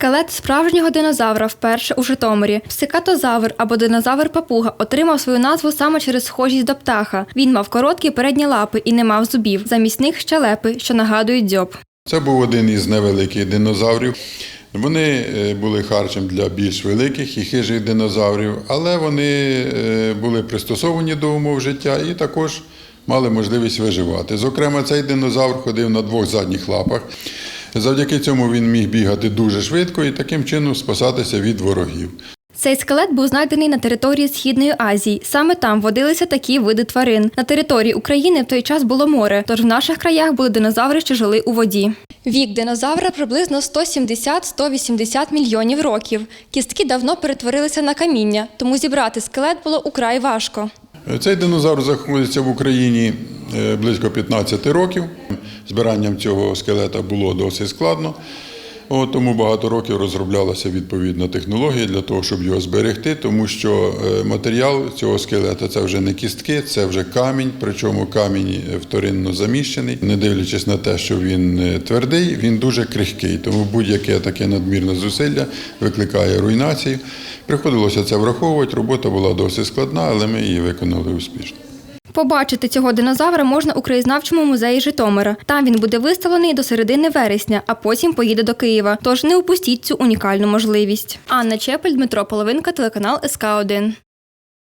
Скелет справжнього динозавра вперше у Житомирі. Псикатозавр або динозавр-папуга отримав свою назву саме через схожість до птаха. Він мав короткі передні лапи і не мав зубів. Замість них щелепи, що нагадують дзьоб. Це був один із невеликих динозаврів. Вони е, були харчем для більш великих і хижих динозаврів, але вони е, були пристосовані до умов життя і також мали можливість виживати. Зокрема, цей динозавр ходив на двох задніх лапах. Завдяки цьому він міг бігати дуже швидко і таким чином спасатися від ворогів. Цей скелет був знайдений на території Східної Азії. Саме там водилися такі види тварин. На території України в той час було море, тож в наших краях були динозаври, що жили у воді. Вік динозавра приблизно 170-180 мільйонів років. Кістки давно перетворилися на каміння, тому зібрати скелет було украй важко. Цей динозавр знаходиться в Україні близько 15 років. Збиранням цього скелета було досить складно. От, тому багато років розроблялася відповідна технологія для того, щоб його зберегти, тому що е, матеріал цього скелета це вже не кістки, це вже камінь, причому камінь е, вторинно заміщений. Не дивлячись на те, що він е, твердий, він дуже крихкий, тому будь-яке таке надмірне зусилля викликає руйнацію. Приходилося це враховувати. Робота була досить складна, але ми її виконали успішно. Побачити цього динозавра можна у краєзнавчому музеї Житомира. Там він буде виставлений до середини вересня, а потім поїде до Києва. Тож не упустіть цю унікальну можливість. Анна Чепель, Дмитро Половинка, телеканал СК 1